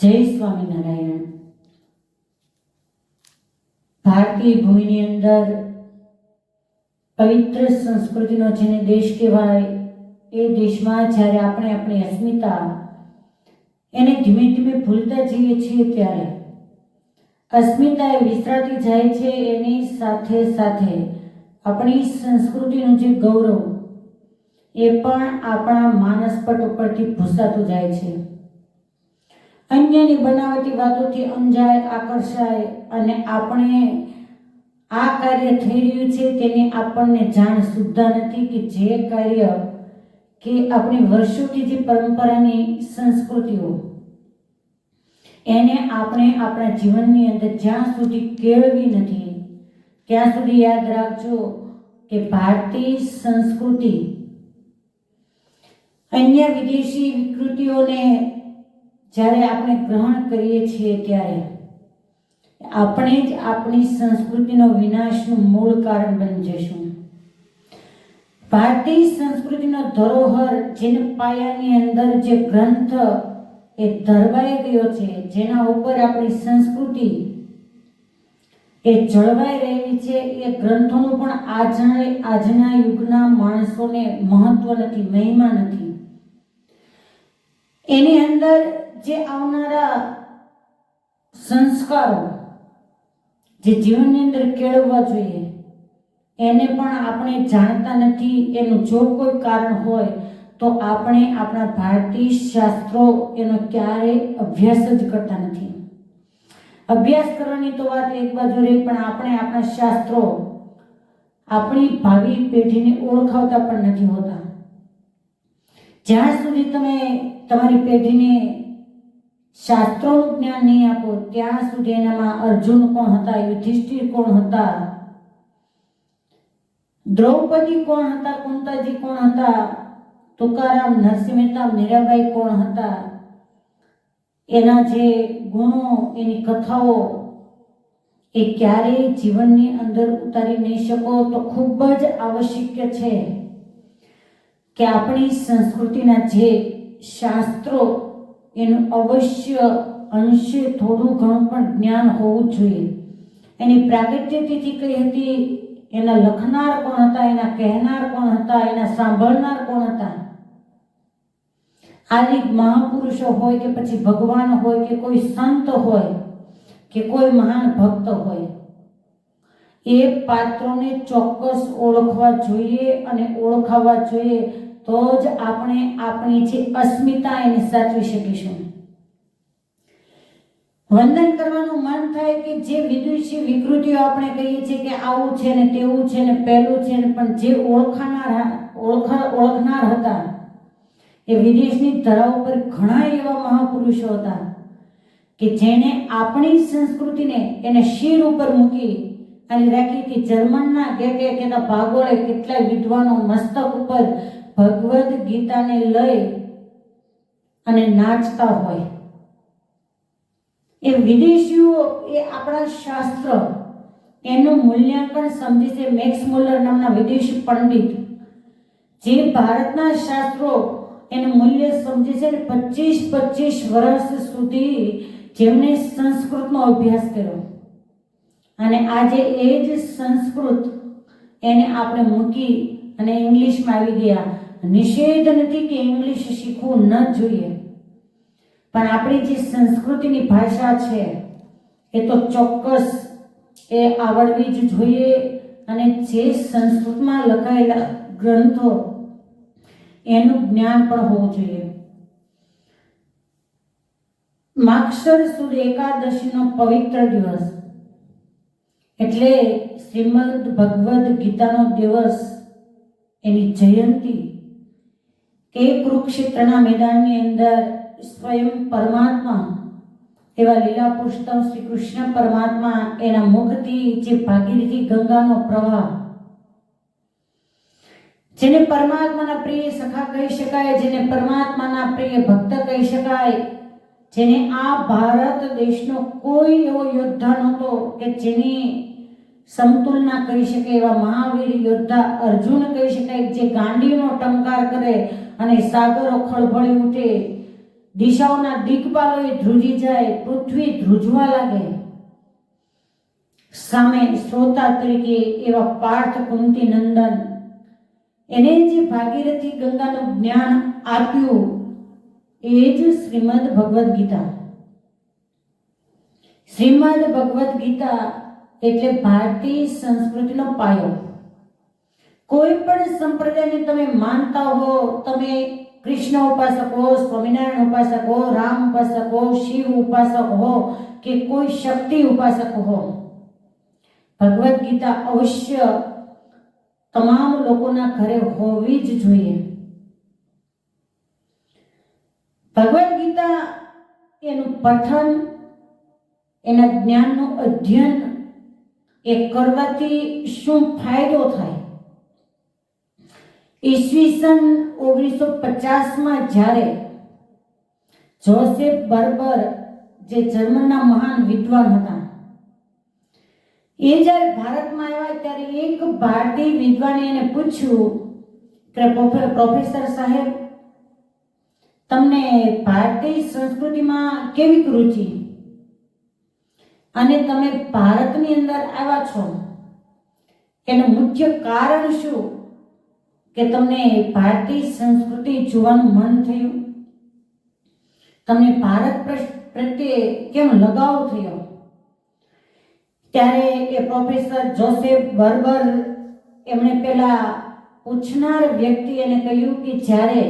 જય સ્વામિનારાયણ. ભારતીય ભૂમિની અંદર પવિત્ર સંસ્કૃતિનો જેને દેશ કહેવાય, એ દેશમાં જ્યારે આપણે આપણી અસ્મિતા એને ધીમે ધીમે ભૂલતા જઈએ છીએ ત્યારે અસ્મિતા એ વિસરાતી જાય છે એની સાથે સાથે આપણી સંસ્કૃતિનું જે ગૌરવ, એ પણ આપણા માનસપટ ઉપરથી ભૂસાતું જાય છે. અન્યની બનાવટી વાતોથી અંજાય આકર્ષાય અને આપણે આ કાર્ય થઈ રહ્યું છે તેની આપણને જાણ સુદ્ધા નથી કે જે કાર્ય કે આપણી વર્ષોથી જે પરંપરાની સંસ્કૃતિઓ, એને આપણે આપણા જીવનની અંદર જ્યાં સુધી કેળવી નથી, ત્યાં સુધી યાદ રાખજો કે ભારતીય સંસ્કૃતિ અન્ય વિદેશી વિકૃતિઓને જ્યારે આપણે ગ્રહણ કરીએ છીએ ત્યારે આપણે જ આપણી સંસ્કૃતિનો વિનાશનું મૂળ કારણ બની જશું ભારતીય સંસ્કૃતિનો ધરોહર જેને પાયાની અંદર જે ગ્રંથ એ ધરવાઈ ગયો છે, જેના ઉપર આપણી સંસ્કૃતિ એ જળવાઈ રહેલી છે, એ ગ્રંથોનું પણ આજના આજના યુગના માણસોને મહત્વ નથી, મહિમા નથી. એની અંદર જે આવનારા સંસ્કારો જે જીવનની અંદર કેળવવા જોઈએ, એને પણ આપણે જાણતા નથી, એનું જો કોઈ કારણ હોય, તો આપણે આપણા ભારતીય શાસ્ત્રો એનો ક્યારેય અભ્યાસ જ કરતા નથી. અભ્યાસ કરવાની તો વાત એક બાજુ રહી, પણ આપણે આપણા શાસ્ત્રો આપણી ભાવિ પેઢીને ઓળખાવતા પણ નથી હોતા. જ્યાં સુધી તમે તમારી પેઢીને શાસ્ત્રોનું જ્ઞાન નહીં આપો, ત્યાં સુધી એનામાં અર્જુન કોણ હતા, યુધિષ્ઠિર કોણ હતા? દ્રૌપદી કોણ હતા, કુંતાજી કોણ હતા? તુકારામ નરસિંહ મહેતા મીરાબાઈ કોણ હતા? એના જે ગુણો, એની કથાઓ, એ ક્યારેય જીવનની અંદર ઉતારી નહીં શકો, તો ખૂબ જ આવશ્યક છે. કે આપણી સંસ્કૃતિના જે શાસ્ત્રો, એનું અવશ્ય અંશે થોડું ઘણું પણ જ્ઞાન હોવું જોઈએ. એની પ્રાગટ્ય તિથિ કઈ હતી, એના લખનાર કોણ હતા, એના કહેનાર કોણ હતા, એના સાંભળનાર કોણ હતા? આદિ મહાપુરુષો હોય કે પછી ભગવાન હોય કે કોઈ સંત હોય કે કોઈ મહાન ભક્ત હોય, એ પાત્રોને ચોક્કસ ઓળખવા જોઈએ અને ઓળખાવા જોઈએ તો જ આપણે આપણી જે અસ્મિતા એને સાચવી શકીશું. વંદન કરવાનું મન થાય કે જે વિદુષી વિકૃતિઓ આપણે કહીએ છીએ કે આવું છે ને તેવું છે ને પહેલું છે ને પણ જે ઓળખાનાર ઓળખા, ઓળખનાર હતા, એ વિદેશની ધરાવ પર ઘણા એવા મહાપુરુષો હતા કે જેણે આપણી સંસ્કૃતિને એને શિર ઉપર મૂકી અને રાખી કે જર્મનના કે કેના ભાગોળે કેટલાય વિદ્વાનો મસ્તક ઉપર ભગવદ્ ગીતાને લઈ અને નાચતા હોય. એ વિદેશીઓ એ આપણા શાસ્ત્ર એનું મૂલ્યાંકન સમજી છે મેક્સ મુલર નામના વિદેશી પંડિત, જે ભારતના શાસ્ત્રો એનું મૂલ્ય સમજે છે ને પચીસ પચીસ વર્ષ સુધી જેમણે સંસ્કૃતનો અભ્યાસ કર્યો. અને આજે એ જ સંસ્કૃત એને આપણે મૂકી અને ઇંગ્લિશમાં આવી ગયા. નિષેધ નથી કે ઇંગ્લિશ શીખવું ન જોઈએ. પણ આપણી જે સંસ્કૃતિની ભાષા છે, એ તો ચોક્કસ એ આવડવી જ જોઈએ અને જે સંસ્કૃતમાં લખાયેલા ગ્રંથો, એનું જ્ઞાન પણ હોવું જોઈએ. માક્ષર સુદ એકાદશીનો પવિત્ર દિવસ એટલે શ્રીમદ ભગવદ્ ગીતાનો દિવસ, એની જયંતી કે કુરુક્ષેત્રના મેદાનની અંદર સ્વયં પરમાત્મા, એવા લીલા પુરુષોત્તમ શ્રી કૃષ્ણ પરમાત્મા, એના મુખથી જે ભાગીરથી ગંગાનો પ્રવાહ. જેને પરમાત્માના પ્રિય સખા કહી શકાય, જેને પરમાત્માના પ્રિય ભક્ત કહી શકાય, જેને આ ભારત દેશનો કોઈ એવો યોદ્ધા નહોતો કે જેની સમતુલના કહી શકે એવા મહાવીર યોદ્ધા અર્જુન કહી શકાય જે ગાંડીનો ટંકાર કરે અને સાગરો ખળભળી ઉઠે. દિશાઓના દિગ્પાલોએ ધ્રુજી જાય, પૃથ્વી ધ્રુજવા લાગે. સામે શ્રોતા તરીકે એવા પાર્થ કુંતી નંદન. એને જે ભાગીરથી ગંગાનું જ્ઞાન આપ્યું એ જ શ્રીમદ ભગવદ્ ગીતા. શ્રીમદ ભગવદ્ ગીતા એટલે ભારતીય સંસ્કૃતિનો પાયો. કોઈ પણ સંપ્રદાયને તમે માનતા હો, તમે કૃષ્ણ ઉપાસક હો, સ્વામિનારાયણ ઉપાસક હો, રામ ઉપાસક હો, શિવ ઉપાસક હો કે કોઈ શક્તિ ઉપાસક હો, ભગવદ્ ગીતા અવશ્ય તમામ લોકોના ઘરે હોવી જ જોઈએ. ભગવદ્ ગીતા એનું પઠન, એના જ્ઞાનનું અધ્યયન એ કરવાથી શું ફાયદો થાય? ઈસવીસન ઓગણીસો પચાસમાં જ્યારે જોસેફ બર્બર જે જર્મનના મહાન વિદ્વાન હતા, એ જ્યારે ભારતમાં આવ્યા ત્યારે એક ભારતીય વિદ્વાને એને પૂછ્યું કે પ્રોફે- પ્રોફેસર સાહેબ, તમને ભારતીય સંસ્કૃતિમાં કેવી રુચિ? અને તમે ભારતની અંદર આવ્યા છો, એનું મુખ્ય કારણ શું? કે તમને ભારતીય સંસ્કૃતિ જોવાનું મન થયું? તમને ભારત પ્રત્યે કેમ લગાવ થયો? ત્યારે એ પ્રોફેસર જોસેફ બર્બર એમણે પેલા પૂછનાર વ્યક્તિ એને કહ્યું કે જ્યારે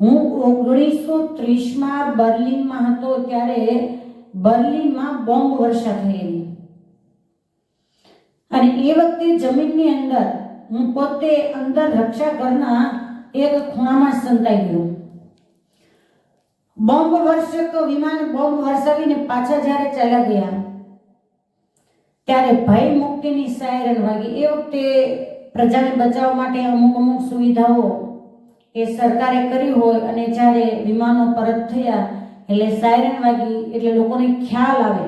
હું ઓગણીસો ત્રીસમાં બર્લિનમાં હતો ત્યારે બર્લિનમાં બોમ્બ વર્ષા થયેલી. અને એ વખતે જમીનની અંદર, હું પોતે અંદર રક્ષા ઘરના એક ખૂણામાં સંતાઈ ગયો. બોમ્બ વર્ષક વિમાન બોમ્બ વરસાવીને પાછા જ્યારે ચાલ્યા ગયા, ત્યારે ભય મુક્તિની સાયરન વાગી. એ વખતે પ્રજાને બચાવવા માટે અમુક અમુક સુવિધાઓ એ સરકારે કરી હોય અને જ્યારે વિમાનો પરત થયા એટલે સાયરન વાગી, એટલે લોકોને ખ્યાલ આવે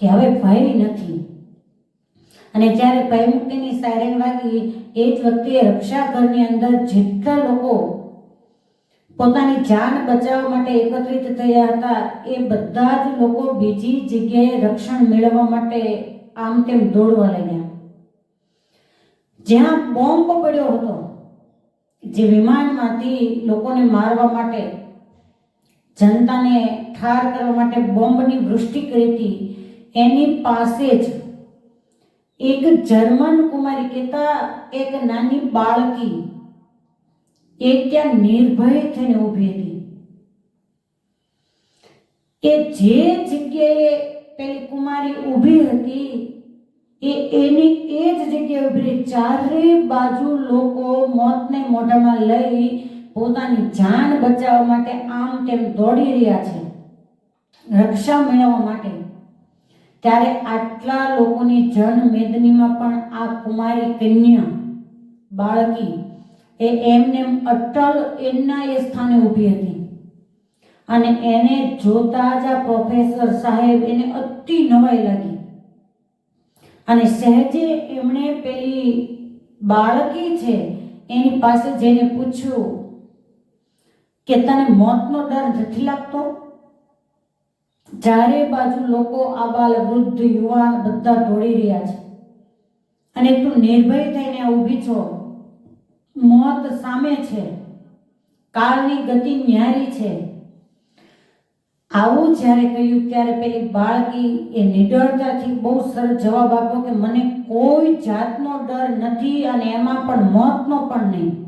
કે હવે ભય નથી. અને જ્યારે ભયમુક્તિની સાયરન વાગી, એ જ વખતે રક્ષાઘરની અંદર જેટલા લોકો પોતાની જાન બચાવવા માટે એકત્રિત થયા હતા, એ બધા જ લોકો બીજી જગ્યાએ રક્ષણ મેળવવા માટે આમ તેમ દોડવા લાગ્યા. જ્યાં બોમ્બ પડ્યો હતો, જે વિમાનમાંથી લોકોને મારવા માટે જનતાને ઠાર કરવા માટે બોમ્બની વૃષ્ટિ કરી હતી, એની પાસે જ એક જર્મન કુમારી કહેતા એક નાની બાળકી એ ત્યાં નિર્ભય થઈને ઊભી હતી. એ જે જગ્યાએ પેલી કુમારી ઊભી હતી, એ એની એ જ જગ્યાએ ઊભી ચારે બાજુ લોકો મોતને મોઢામાં લઈ પોતાની જાન બચાવવા માટે આમ તેમ દોડી રહ્યા છે રક્ષા મેળવવા માટે. ત્યારે આટલા લોકોની જન મેદનીમાં પણ આ કુમારી કન્યા બાળકી એ એમને અટલ એમના એ સ્થાને ઊભી હતી. અને એને જોતા જ આ પ્રોફેસર સાહેબ એને અતિ નવાઈ લાગી. અને સહેજે એમણે પેલી બાળકી છે એની પાસે જઈને પૂછ્યું કે તને મોતનો ડર નથી લાગતો? ચારે બાજુ લોકો આબાલ વૃદ્ધ યુવાન બધા દોડી રહ્યા છે. અને તું નિર્ભય થઈને ઊભી છો. મોત સામે છે. કાળની ગતિ ન્યારી છે. આવું જ્યારે કહ્યું ત્યારે પેલી બાળકી એ નિડરતાથી બહુ સરસ જવાબ આપ્યો કે મને કોઈ જાતનો ડર નથી અને એમાં પણ મોતનો પણ નહીં.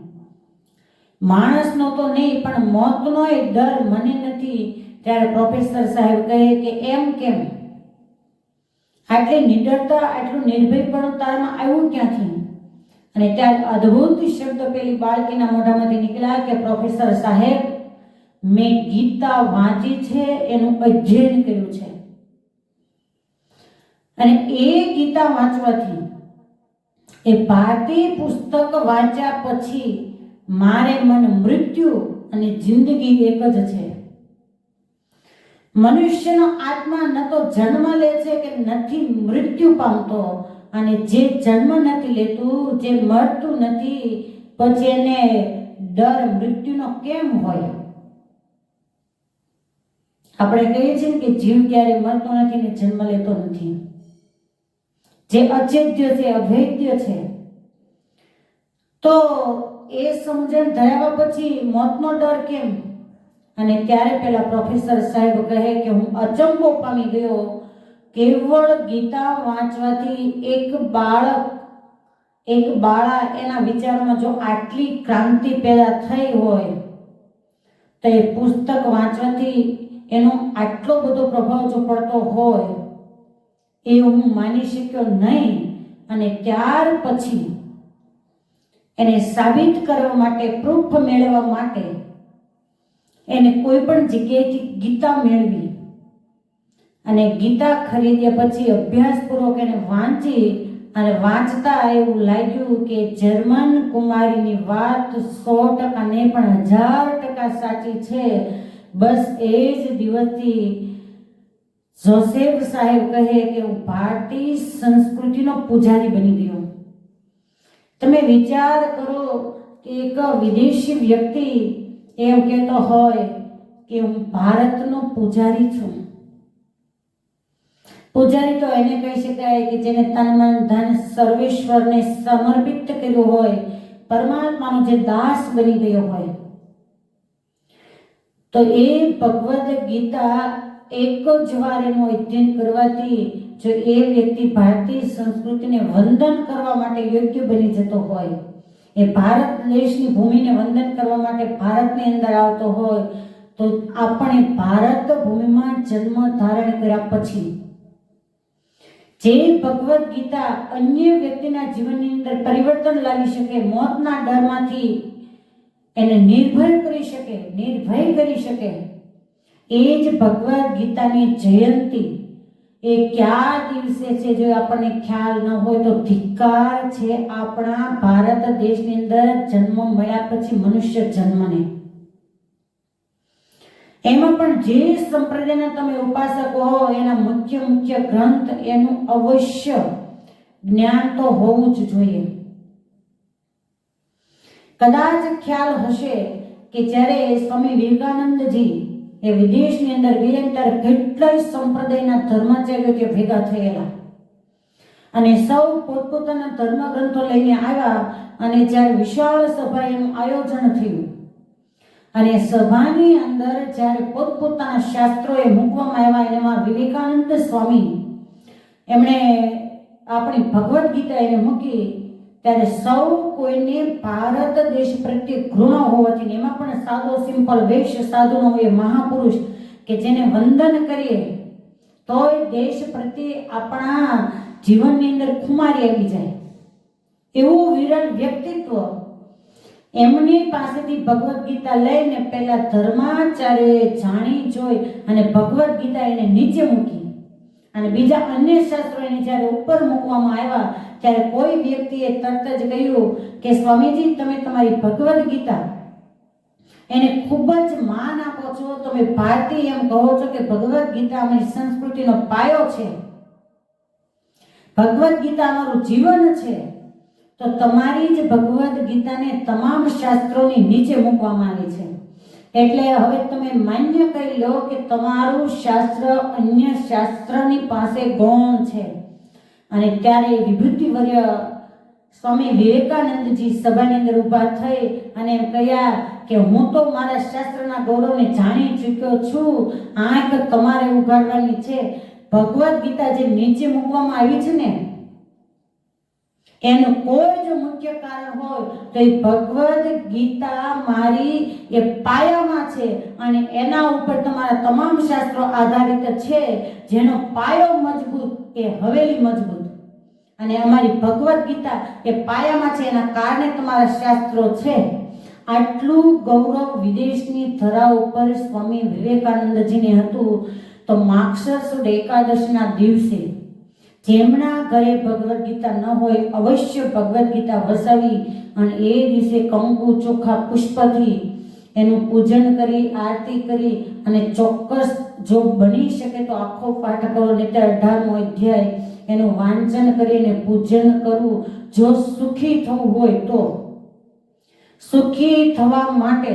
માણસનો તો નહીં, પણ મોતનો એ ડર મને નથી. ત્યારે પ્રોફેસર સાહેબ કહે કે એમ કેમ? આટલી નિડરતા, આટલું નિર્ભયપણું તારમાં આવ્યું ક્યાંથી? અને ત્યારે અદ્ભુત શબ્દ પેલી બાળકીના મોઢામાંથી નીકળ્યા કે પ્રોફેસર સાહેબ, મેં ગીતા વાંચી છે, એનું અધ્યયન કર્યું છે. અને એ ગીતા વાંચવાથી એ ભારતીય પુસ્તક વાંચ્યા પછી મારે મન મૃત્યુ અને જિંદગી એક જ છે. મનુષ્યનો આત્મા ન તો જન્મ લે છે કે નથી મૃત્યુ પામતો અને જે જન્મ નથી લેતું, જે મરતું નથી, પછી એને ડર મૃત્યુનો કેમ હોય? આપણે કહીએ છીએ કે જીવ ક્યારે મરતો નથી ને જન્મ લેતો નથી. જે અચેદ્ય છે, અભેદ્ય છે, તો એ સમજણ ધરાવ્યા પછી મોતનો ડર કેમ? અને ત્યારે પેલા પ્રોફેસર સાહેબ કહે કે હું અચંબો પામી ગયો. કેવળ ગીતા વાંચવાથી એક બાળક, એક બાળા એના વિચારોમાં જો આટલી ક્રાંતિ પેદા થઈ હોય, તો એ પુસ્તક વાંચવાથી એનો આટલો બધો પ્રભાવ જો પડતો હોય, એ હું માની શક્યો નહીં. અને ત્યાર પછી એને સાબિત કરવા માટે, પ્રૂફ મેળવવા માટે એને કોઈ પણ જગ્યાએથી ગીતા મેળવી અને ગીતા ખરીદ્યા પછી અભ્યાસપૂર્વક એને વાંચી અને વાંચતા એવું લાગ્યું કે જર્મન કુમારીની વાત સો ટકા નહીં પણ હજાર ટકા સાચી છે. બસ એ જ દિવસથી જોસેફ સાહેબ કહે કે હું ભારતીય સંસ્કૃતિનો પૂજારી બની ગયો તમે વિચાર કરો કે એક વિદેશી વ્યક્તિ એમ કહેતો હોય કે હું ભારતનો પૂજારી છું. પૂજારી તો એને કહી શકાય કે જેને તન મન ધન, સર્વેશ્વરને સમર્પિત કર્યું હોય, પરમાત્માનો જે દાસ બની ગયો હોય. તો એ ભગવદ્ ગીતા એક જ વાર એનું અધ્યયન કરવાથી જો એ વ્યક્તિ ભારતીય સંસ્કૃતિને વંદન કરવા માટે યોગ્ય બની જતો હોય, એ ભારત દેશની ભૂમિને વંદન કરવા માટે ભારતની અંદર આવતો હોય, તો આપણે ભારત ભૂમિમાં જન્મ ધારણ કર્યા પછી જે ભગવદ્ ગીતા અન્ય વ્યક્તિના જીવનની અંદર પરિવર્તન લાવી શકે, મોતના ડરમાંથી એને નિર્ભય કરી શકે, નિર્ભય કરી શકે, એ જ ભગવદ્ ગીતાની જયંતી એ કયા દિવસે છે? જો આપણને ખ્યાલ ન હોય તો ધિક્કાર છે આપણા ભારત દેશની અંદર જન્મ મળ્યા પછી મનુષ્ય જન્મને. એમાં પણ જે સંપ્રદાયના તમે ઉપાસકો હો, એના મુખ્ય મુખ્ય ગ્રંથ એનું અવશ્ય જ્ઞાન તો હોવું જ જોઈએ. કદાચ ખ્યાલ હશે કે જ્યારે સ્વામી વિવેકાનંદજી એ વિદેશની અંદર ત્યારે કેટલાય સંપ્રદાયના ધર્માચાર્યો ભેગા થયેલા. અને સૌ પોતપોતાના ધર્મ ગ્રંથો લઈને આવ્યા અને જ્યારે વિશાળ સભા એનું આયોજન થયું. અને સભાની અંદર જ્યારે પોતપોતાના શાસ્ત્રોએ મૂકવામાં આવ્યા એમાં વિવેકાનંદ સ્વામી એમણે આપણી ભગવદ્ ગીતા એને મૂકી ત્યારે સૌ કોઈને ભારત દેશ પ્રત્યે ઘૃણા હોવાથી એમાં પણ સાદો સિમ્પલ વેશ સાધુનો એ મહાપુરુષ કે જેને વંદન કરીએ, તોય દેશ પ્રત્યે આપણા જીવનની અંદર ખુમારી આવી જાય. એવું વિરલ વ્યક્તિત્વ એમની પાસેથી ભગવદ્ ગીતા લઈને પહેલા ધર્માચાર્ય જાણી જોઈ અને ભગવદ્ ગીતા એને નીચે મૂકી. અને બીજા અન્ય શાસ્ત્રો એને જ્યારે ઉપર મૂકવામાં આવ્યા ત્યારે કોઈ વ્યક્તિએ તરત જ કહ્યું કે, સ્વામીજી, તમે તમારી ભગવદ્ ગીતા એને ખૂબ જ માન આપો છો. તમે ભારતીય એમ કહો છો કે ભગવદ્ ગીતા અમારી સંસ્કૃતિનો પાયો છે. ભગવદ્ ગીતા અમારું જીવન છે. તો તમારી જ ભગવદ્ ગીતાને તમામ શાસ્ત્રોની નીચે મૂકવામાં આવી છે. એટલે હવે તમે માન્ય કરી લો કે તમારું શાસ્ત્ર અન્ય શાસ્ત્રની પાસે ગૌણ છે. અને ત્યારે વિભૂતિવર્ય સ્વામી વિવેકાનંદજી સભાની અંદર ઊભા થઈ અને એમ કહ્યા કે હું તો મારા શાસ્ત્રના ગૌરવને જાણી ચૂક્યો છું. આંખ તમારે ઉગાડવાની છે. ભગવદ્ ગીતા જે નીચે મૂકવામાં આવી છે ને, એનું કોઈ જો મુખ્ય કારણ હોય તો એ ભગવદ્ ગીતા મારી એ પાયામાં છે અને એના ઉપર તમારા તમામ શાસ્ત્રો આધારિત છે. જેનો પાયો મજબૂત એ હવેલી મજબૂત. અને અમારી ભગવદ્ ગીતા એ પાયામાં છે, એના કારણે તમારા શાસ્ત્રો છે. આટલું ગૌરવ વિદેશની ધરા ઉપર સ્વામી વિવેકાનંદજીને હતું, તો માક્ષર સુદ એકાદશના દિવસે જેમના ઘરે ભગવદ્ ગીતા ન હોય, અવશ્ય ભગવદ્ ગીતા વસાવી અને એ દિવસે કંકુ ચોખા પુષ્પથી એનું પૂજન કરી, આરતી કરી અને ચોક્કસ જો બની શકે તો આખો પાઠ કરો નહીં અઢારમો અધ્યાય એનું વાંચન કરીને પૂજન કરવું. જો સુખી થવું હોય તો સુખી થવા માટે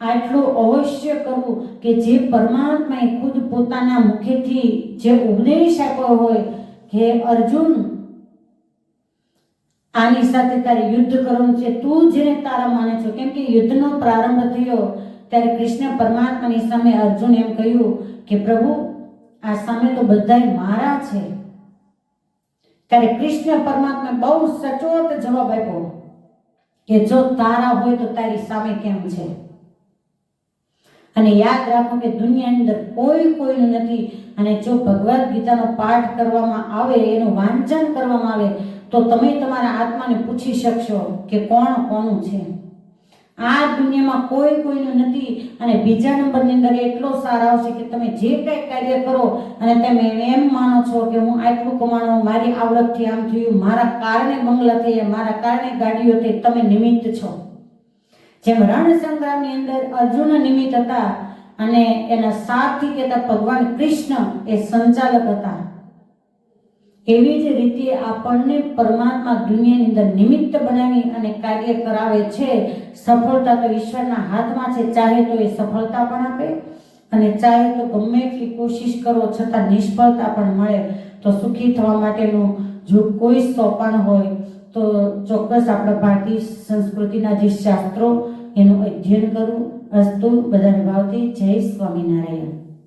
આટલું અવશ્ય કરવું કે જે પરમાત્માએ ખુદ પોતાના મુખેથી જે ઉપદેશ આપ્યો હોય કે અર્જુન આની સાથે તારે યુદ્ધ કરવાનું છે. તું જેને તારા માને છો, કેમ કે યુદ્ધનો પ્રારંભ થયો ત્યારે કૃષ્ણ પરમાત્માની સામે અર્જુન એમ કહ્યું કે, પ્રભુ, આ સામે તો બધાય મારા છે. ત્યારે કૃષ્ણ પરમાત્મા બહુ સચોટ જવાબ આપ્યો કે, જો તારા હોય તો તારી સામે કેમ છે? અને યાદ રાખો કે દુનિયાની અંદર કોઈ કોઈનું નથી. અને જો ભગવદ્ ગીતાનો પાઠ કરવામાં આવે, એનું વાંચન કરવામાં આવે તો તમે તમારા આત્માને પૂછી શકશો કે કોણ કોનું છે. આ દુનિયામાં કોઈ કોઈનું નથી અને બીજા નંબરની અંદર એટલો સાર આવશે કે તમે જે કંઈ કાર્ય કરો અને તમે એમ માનો છો કે હું આટલું કમાણો મારી આવડતથી આમ થયું, મારા કારણે બંગલા થયા, મારા કારણે ગાડીઓ થઈ, તમે નિમિત્ત છો. જેમ રણ સંગ્રામની અંદર અર્જુન નિમિત્ત હતા અને એના સારથી કહેતા ભગવાન કૃષ્ણ એ સંચાલક હતા. એવી જ રીતે આપણને પરમાત્મા દુનિયાની અંદર નિમિત્ત બનાવી અને કાર્ય કરાવે છે, સફળતા તો ઈશ્વરના હાથમાં છે, ચાહે તો એ સફળતા પણ આપે અને ચાહે તો ગમે એટલી કોશિશ કરો છતાં નિષ્ફળતા પણ મળે. તો સુખી થવા માટેનું જો કોઈ સોપાન હોય તો ચોક્કસ આપણા ભારતીય સંસ્કૃતિના જે શાસ્ત્રો, એનું અધ્યયન કરવું અસ્તુ બધાને ભાવથી જય સ્વામિનારાયણ.